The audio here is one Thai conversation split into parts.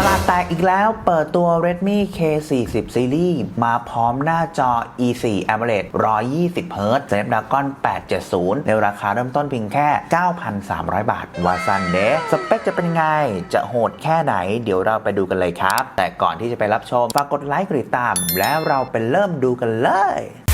ตลาดแตกอีกแล้วเปิดตัว Redmi K40 Series มาพร้อมหน้าจอ E4 AMOLED 120 Hz Snapdragon 870 ในราคาเริ่มต้นเพียงแค่ 9,300 บาทวาซันเดสเปคจะเป็นไง จะโหดแค่ไหน เดี๋ยวเราไปดูกันเลยครับ แต่ก่อนที่จะไปรับชม ฝากกดไลค์กดติดตาม แล้วเราไปเริ่มดูกันเลย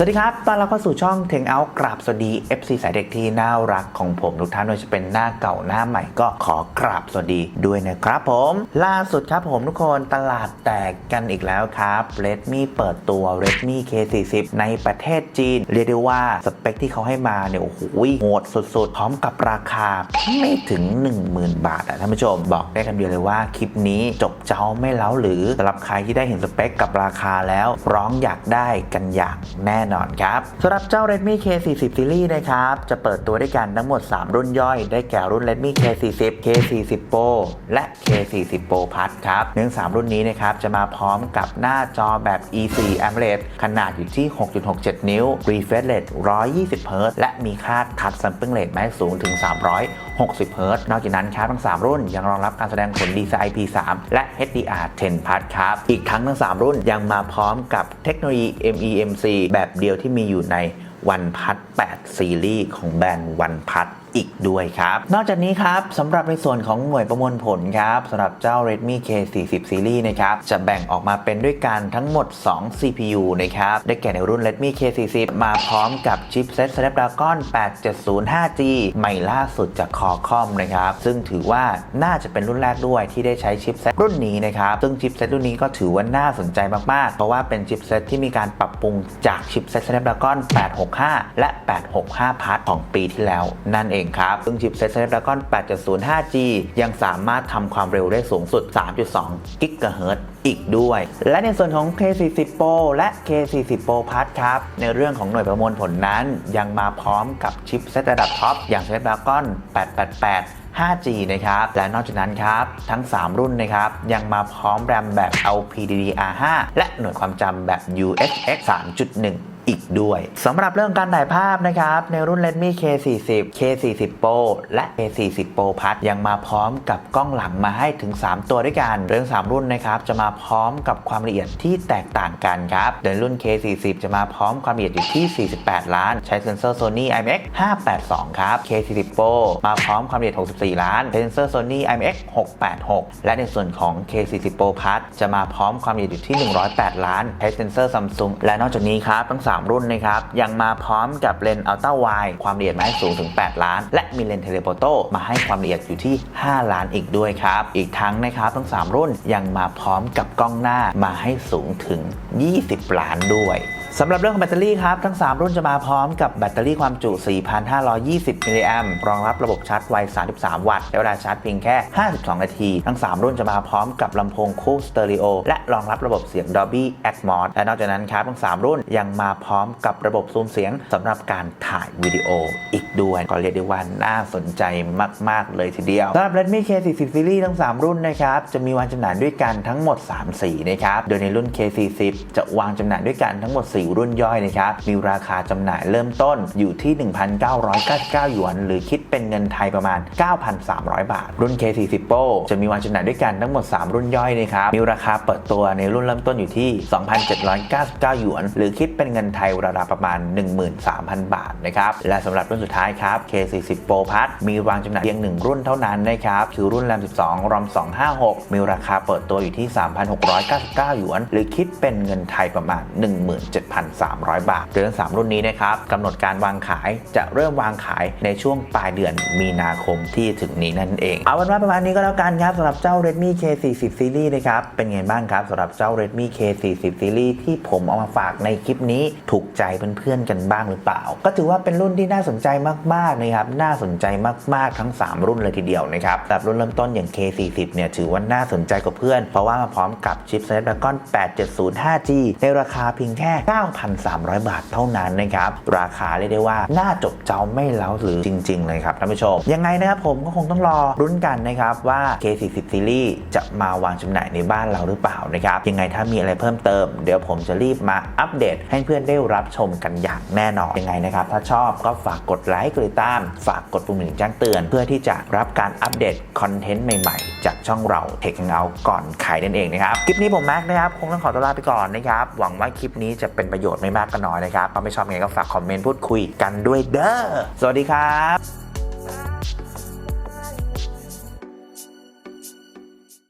สวัสดีครับ ตอนเราเข้าสู่ช่องเทงเอากราบสวัสดี FC สายเด็กที่น่ารักของผมทุกท่านไม่ว่าจะเป็นหน้าเก่าหน้าใหม่ก็ขอกราบสวัสดีด้วยนะครับผม ล่าสุดครับผมทุกคนตลาดแตกกันอีกแล้วครับ Redmi เปิดตัว Redmi K40 ในประเทศจีน เรียกได้ว่าสเปคที่เขาให้มาเนี่ยโอ้โหโหดสุดๆ พร้อมกับราคาไม่ถึง 10,000 บาทอะท่านผู้ชมบอกได้คำเดียวเลยว่าคลิปนี้จบเจ้าไม่เล้าหรือสำหรับใครที่ได้เห็นสเปคกับราคาแล้วร้องอยากได้กันอย่างแน่นอนครับสำหรับเจ้า Redmi K40 Series นะครับจะเปิดตัวด้วยกันทั้งหมด 3 รุ่นย่อยได้แก่รุ่น Redmi K40 K40 Pro และ K40 Pro Plus ครับเนื่อง3 รุ่นนี้นะครับจะมาพร้อมกับหน้าจอแบบ E4 AMOLED ขนาดอยู่ที่ 6.67 นิ้ว refresh rate 120 Hz และมีค่า touch sampling rate มาให้สูงถึง 300 60 Hz นอกจากนั้นครับทั้ง 3 รุ่น ยังรองรับการแสดงผล DCI P3 และ HDR 10 Plus ครับ อีกทั้งทั้ง 3 รุ่นยังมาพร้อมกับเทคโนโลยี MEMC แบบเดียวที่มีอยู่ใน OnePlus 8 Series ของแบรนด์ OnePlus อีกด้วยครับ นอกจากนี้ครับสำหรับในส่วนของหน่วยประมวลผลครับสำหรับเจ้า Redmi K40 Series นะครับจะแบ่งออกมาเป็นด้วยกันทั้งหมด 2 CPU นะครับได้แก่ในรุ่น Redmi K40 มาพร้อมกับชิปเซ็ต Snapdragon 870 5G ใหม่ล่าสุดจาก Qualcomm นะครับ ซึ่งถือว่าน่าจะเป็นรุ่นแรกด้วยที่ได้ใช้ชิปเซ็ตรุ่นนี้นะครับ ซึ่งชิปเซ็ตรุ่นนี้ก็ถือว่าน่าสนใจมาก ๆ เพราะว่าเป็นชิปเซ็ตที่มีการปรับปรุงจากชิปเซ็ต Snapdragon 865 และ 865 Plus ของปีที่แล้วนั่นเองครับ ซึ่งชิปเซ็ต Snapdragon 8.0 5G ยังสามารถทำความเร็วได้สูงสุด 3.2 GHz อีกด้วย และในส่วนของ K40 Pro และ K40 Pro Plus ครับ ในเรื่องของหน่วยประมวลผลนั้น ยังมาพร้อมกับชิปเซ็ตระดับท็อปอย่าง Snapdragon 888 5G นะครับ และนอกจากนั้นครับ ทั้ง 3 รุ่นนะครับ ยังมาพร้อมแรมแบบ LPDDR5 และหน่วยความจำแบบ UFS 3.1 อีกด้วยสำหรับเรื่องการถ่ายภาพนะครับในรุ่น Redmi K40 K40 Pro และ K40 Pro Plus ยังมาพร้อมกับกล้องหลังมาให้ถึง 3 ตัวด้วยกันเรื่อง 3 รุ่นนะครับจะมาพร้อมกับความละเอียดที่แตกต่างกันครับโดยรุ่น K40 จะมาพร้อมความละเอียดอยู่ที่ 48 ล้าน ใช้เซ็นเซอร์ Sony IMX 582 ครับ K40 Pro มาพร้อมความละเอียด 64 ล้านเซ็นเซอร์ Sony IMX 686 และในส่วนของ K40 Pro Plus จะมาพร้อมความละเอียดอยู่ที่ 108 ล้าน ใช้เซ็นเซอร์ Samsung และนอกจากนี้ครับทั้ง3รุ่นนะครับ ยังมาพร้อมกับเลนส์อัลต้าไวความละเอียดมาให้สูงถึง 8 ล้าน และมีเลนส์เทเลโฟโตมาให้ความละเอียดอยู่ที่ 5 ล้านอีกด้วยครับ อีกทั้งนะครับทั้ง 3 รุ่นยังมาพร้อมกับกล้องหน้ามาให้สูงถึง 20 ล้านด้วย สำหรับเรื่องของแบตเตอรี่ครับ ทั้ง 3 รุ่นจะมาพร้อมกับแบตเตอรี่ความจุ 4,520 มิลลิแอมป์รองรับระบบชาร์จไว 33 วัตต์ใช้เวลาชาร์จเพียงแค่ 52 นาที ทั้ง 3 รุ่นจะมาพร้อมกับลำโพงคู่สเตอริโอและรองรับระบบเสียง Dolby Atmos และนอกจากนั้นครับ ทั้ง 3 รุ่นยังมาพร้อมกับระบบซูมเสียงสำหรับการถ่ายวิดีโออีกด้วยก็เรียกได้ว่าน่าสนใจมาก ๆ เลยทีเดียวสำหรับ Redmi K40 Series ทั้ง 3 รุ่นนะครับจะมีวางจำหน่ายด้วยกันทั้งหมด 3 สีนะครับโดยในรุ่น K40 จะวางจำหน่ายด้วยกันทั้งหมด4รุ่นย่อยนะครับ มีราคาจำหน่ายเริ่มต้นอยู่ที่ 1,999 หยวน หรือคิดเป็นเงินไทยประมาณ 9,300 บาท รุ่น K40 Pro จะมีวางจำหน่ายด้วยกันทั้งหมด 3 รุ่นย่อยนะครับ มีราคาเปิดตัวในรุ่นเริ่มต้นอยู่ที่ 2,799 หยวน หรือคิดเป็นเงินไทยราวๆประมาณ 13,000 บาทนะครับ และสำหรับรุ่นสุดท้ายครับ K40 Pro Plus มีวางจำหน่ายเพียง 1 รุ่นเท่านั้นนะครับ คือรุ่น RAM 12 ROM 256 มีราคาเปิดตัวอยู่ที่ 3,699 หยวน หรือคิดเป็นเงินไทยประมาณ17,300 บาทโดยทั้ง3รุ่นนี้นะครับกำหนดการวางขายจะเริ่มวางขายในช่วงปลายเดือนมีนาคมที่ถึงนี้นั่นเอง เอาเป็นว่าประมาณนี้ก็แล้วกันครับสำหรับเจ้า Redmi K40 Series นะครับ เป็นไงบ้างครับสำหรับเจ้า Redmi K40 Series ที่ผมเอามาฝากในคลิปนี้ถูกใจเพื่อนๆกันบ้างหรือเปล่า ก็ถือว่าเป็นรุ่นที่น่าสนใจมากๆนะครับน่าสนใจมากๆทั้ง 3 รุ่นเลยทีเดียวนะครับสำหรับรุ่นเริ่มต้นอย่าง K40 เนี่ยถือว่าน่าสนใจกว่าเพื่อน เพราะว่ามาพร้อมกับชิป Snapdragon 870 5G ในราคาเพียงแค่9,300 บาทเท่านั้นนะครับ ราคาเรียกได้ว่าน่าจบเจ้าไม่เล้าหรือจริง ๆ เลยครับท่านผู้ชม ยังไงนะครับผมก็คงต้องรอรุ้นกันนะครับว่า K40 Series จะมาวางจำหน่ายในบ้านเราหรือเปล่านะครับยังไงถ้ามีอะไรเพิ่มเติม เดี๋ยวผมจะรีบมาอัปเดต ให้เพื่อนได้รับชมกันอย่างแน่นอนยังไงนะครับ ถ้าชอบก็ฝากกดไลค์กดติดตาม ฝากกดปุ่มหนึ่งแจ้งเตือน เพื่อที่จะรับการอัปเดตคอนเทนต์ใหม่ๆจากช่องเราเทคเงาก่อนขายนั่นเองนะครับ คลิปนี้ผมแม็กนะครับ คงต้องขอตัวลาไปก่อนนะครับ หวังว่าคลิปนี้จะเป็นประโยชน์ไม่มากก็น้อยนะครับถ้าไม่ชอบยังไงก็ฝากคอมเมนต์พูดคุยกันด้วยเด้อ สวัสดีครับ